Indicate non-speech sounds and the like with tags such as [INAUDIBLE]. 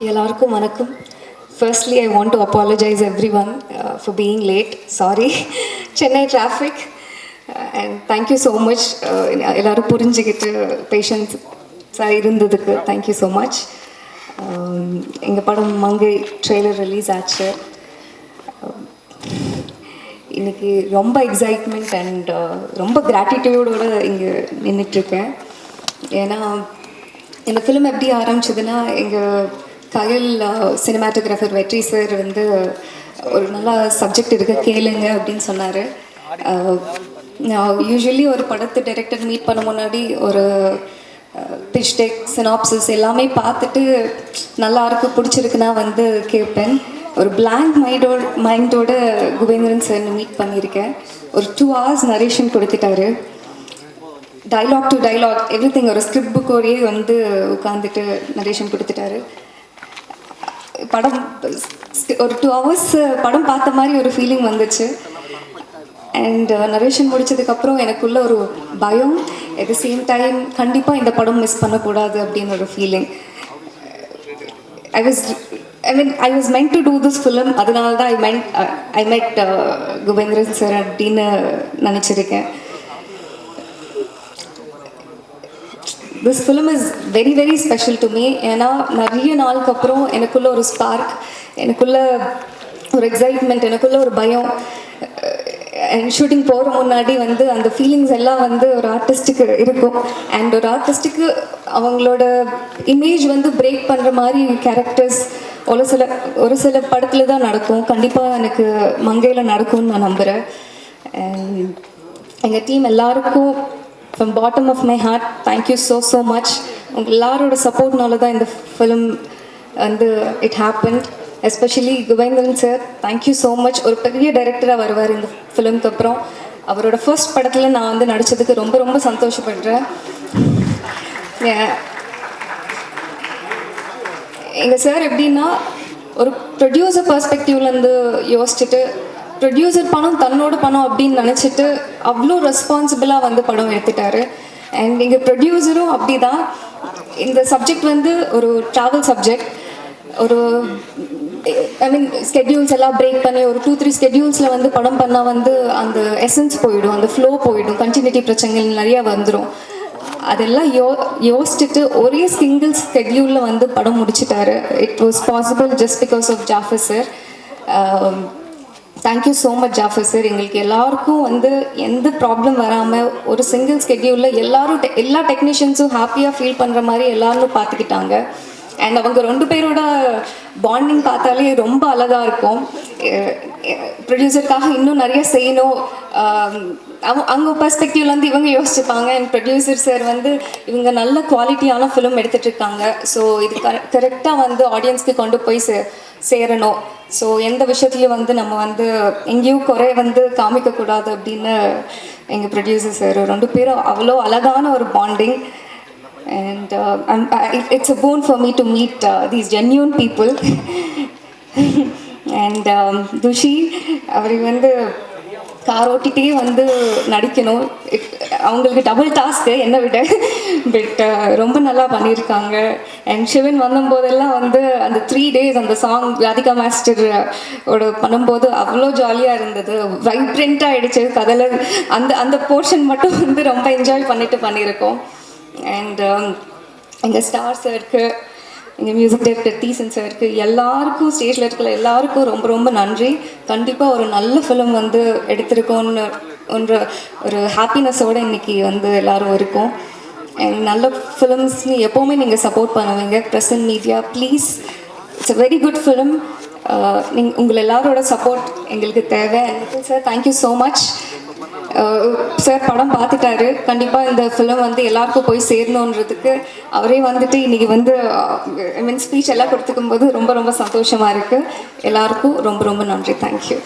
எல்லாருக்கும் வணக்கம். Firstly I want to apologise everyone for being late sorry Chennai traffic and thank you so much எல்லோரும் புரிஞ்சுக்கிட்டு பேஷன்ஸாக இருந்ததுக்கு thank you so much எங்கள் படம் மங்கை ட்ரெய்லர் ரிலீஸ் ஆச்சு. Um, இன்னைக்கு ரொம்ப எக்ஸைட்மெண்ட் அண்ட் uh, ரொம்ப கிராட்டிடியூடோடு இங்கே நின்றுட்டுருக்கேன் ஏன்னா இந்த ஃபிலிம் எப்படி ஆரம்பிச்சதுன்னா எங்கள் Kayal cinematographer uh, Vetri sir வந்து ஒரு நல்ல சப்ஜெக்ட் இருக்கு கேளுங்க அப்படின்னு சொன்னார். நான் யூஸ்வலி ஒரு படத்தை டைரக்டர் மீட் பண்ண முன்னாடி ஒரு பிச் டெக் சினாப்சிஸ் எல்லாமே பார்த்துட்டு நல்லா இருக்கு பிடிச்சிருக்குன்னா வந்து கேட்பேன் ஒரு பிளாங்க் மைண்டோட மைண்டோட குபேந்திரன் சார் மீட் பண்ணியிருக்கேன். ஒரு டூ ஹவர்ஸ் நரேஷன் கொடுத்துட்டாரு. Dialogue to dialogue everything ஒரு ஸ்கிரிப்ட் புக்கோடையே வந்து உட்காந்துட்டு நரேஷன் கொடுத்துட்டாரு. படம் ஒரு டூ ஹவர்ஸ் படம் பார்த்த மாதிரி ஒரு ஃபீலிங் வந்துச்சு. அண்ட் நரேஷன் முடிச்சதுக்கப்புறம் எனக்குள்ள ஒரு பயம். அட் த சேம் டைம் கண்டிப்பாக இந்த படம் மிஸ் பண்ணக்கூடாது அப்படின்னு ஒரு feeling I was I mean I was meant to do this film அதனால தான் ஐ மென்ட் ஐ மெட் குபேந்திரன் சார் அப்படின்னு நினச்சிருக்கேன். This film is very very special to me ஏன்னா நிறைய நாளுக்கு அப்புறம் எனக்குள்ள ஒரு ஸ்பார்க் எனக்குள்ள ஒரு எக்ஸைட்மெண்ட் எனக்குள்ள ஒரு பயம். அண்ட் ஷூட்டிங் போகிற முன்னாடி வந்து அந்த ஃபீலிங்ஸ் எல்லாம் வந்து ஒரு ஆர்டிஸ்ட்டுக்கு இருக்கும். அண்ட் ஒரு ஆர்டிஸ்ட்டுக்கு அவங்களோட இமேஜ் வந்து பிரேக் பண்ணுற மாதிரி கேரக்டர்ஸ் ஒரு சில ஒரு சில படத்தில் தான் நடக்கும். கண்டிப்பாக எனக்கு மங்கையில் நடக்கும்னு நான் நம்புகிறேன் அண்ட் எங்கள் டீம் எல்லாருக்கும் from bottom of my heart thank you so so much உங்கள் எல்லாரோட சப்போர்ட்னால தான் இந்த ஃபிலிம் வந்து it happen especially Kuvendhan sir thank you so much ஒரு பெரிய டைரக்டராக வருவார் இந்த ஃபிலிம்க்கு அப்புறம். அவரோட ஃபர்ஸ்ட் படத்தில் நான் வந்து நடித்ததுக்கு ரொம்ப ரொம்ப சந்தோஷப்படுறேன். எங்கள் சார் எப்படின்னா ஒரு ப்ரொடியூசர் பர்ஸ்பெக்டிவ்லேருந்து யோசிச்சுட்டு ப்ரொடியூசர் பணம் தன்னோட பணம் அப்படின்னு நினச்சிட்டு அவ்வளோ ரெஸ்பான்சிபிளாக வந்து படம் எடுத்துட்டாரு. அண்ட் எங்கள் ப்ரொடியூசரும் அப்படி தான் இந்த சப்ஜெக்ட் வந்து ஒரு ட்ராவல் சப்ஜெக்ட் ஒரு ஐ மீன் ஸ்கெட்யூல்ஸ் எல்லாம் பிரேக் பண்ணி ஒரு டூ த்ரீ ஸ்கெட்யூல்ஸில் வந்து படம் பண்ணால் வந்து அந்த எசன்ஸ் போயிடும் அந்த ஃப்ளோ போயிடும் கண்டினியூட்டி பிரச்சனைகள் நிறையா வந்துடும் அதெல்லாம் யோ யோசிச்சுட்டு ஒரே சிங்கிள் ஸ்கெட்யூலில் வந்து படம் முடிச்சிட்டாரு. It was possible just because of Jaffer sir thank you so much Jaffer sir எங்களுக்கு எல்லாருக்கும் வந்து எந்த ப்ராப்ளம் வராமல் ஒரு சிங்கிள் ஸ்கெட்யூலில் எல்லாரும் எல்லா டெக்னீஷியன்ஸும் ஹாப்பியாக ஃபீல் பண்ணுற மாதிரி எல்லாரும் பார்த்துக்கிட்டாங்க. அண்ட் அவங்க ரெண்டு பேரோட பாண்டிங் பார்த்தாலே ரொம்ப அழகாக இருக்கும். ப்ரொடியூசருக்காக இன்னும் நிறைய செய்யணும். அவங்க அவங்க பர்ஸ்பெக்டிவ்லேருந்து இவங்க யோசிச்சுப்பாங்க. அண்ட் ப்ரொடியூசர் சார் வந்து இவங்க நல்ல குவாலிட்டியான ஃபிலிம் எடுத்துகிட்டு இருக்காங்க ஸோ இது கரெக்டாக வந்து ஆடியன்ஸ்க்கு கொண்டு போய் சே சேரணும். ஸோ எந்த விஷயத்துலையும் வந்து நம்ம வந்து எங்கேயும் குறை வந்து காமிக்கக்கூடாது அப்படின்னு எங்கள் ப்ரொடியூசர் சார் ரெண்டு பேரும் அவ்வளோ அழகான ஒரு bonding and uh, uh I, it's a boon for me to meet uh, these genuine people. [LAUGHS] And um, Thushi அவர் வந்து கார் ஓட்டிகிட்டே வந்து நடிக்கணும். அவங்களுக்கு டபுள் டாஸ்க்கு என்னை விட. பட் uh, ரொம்ப நல்லா பண்ணியிருக்காங்க. அண்ட் சிவன் வந்தபோதெல்லாம் வந்து அந்த த்ரீ டேஸ் அந்த சாங் ராதிகா மாஸ்டர் ஓட பண்ணும்போது அவ்வளோ ஜாலியாக இருந்தது. வைப்ரண்ட்டாக ஆகிடுச்சு கதையில் அந்த அந்த போர்ஷன் மட்டும் வந்து ரொம்ப என்ஜாய் பண்ணிட்டு பண்ணியிருக்கோம். அண்ட் எங்கள் ஸ்டார் சாருக்கு எங்கள் மியூசிக் டைரக்டர் தீசன் சாருக்கு எல்லாருக்கும் ஸ்டேஜில் இருக்கிற எல்லாருக்கும் ரொம்ப ரொம்ப நன்றி. கண்டிப்பாக ஒரு நல்ல ஃபிலிம் வந்து எடுத்திருக்கோன்னு ஒன்ற ஒரு ஹாப்பினஸோடு இன்றைக்கி வந்து எல்லோரும் இருக்கோம். அண்ட் நல்ல ஃபிலிம்ஸ்னு எப்போவுமே நீங்கள் சப்போர்ட் பண்ணுவீங்க. Present media please it's a very good film நீங்கள் உங்கள் எல்லாரோட சப்போர்ட் எங்களுக்கு தேவை. Sir thank you so much sir படம் பார்த்துட்டாரு. கண்டிப்பாக இந்த ஃபிலிம் வந்து எல்லாருக்கும் போய் சேரணுன்றதுக்கு அவரே வந்துட்டு இன்றைக்கி வந்து ஐ மீன் ஸ்பீச் எல்லாம் கொடுத்துக்கும் போது ரொம்ப ரொம்ப சந்தோஷமாக இருக்குது எல்லாருக்கும் ரொம்ப ரொம்ப நன்றி. தேங்க்யூ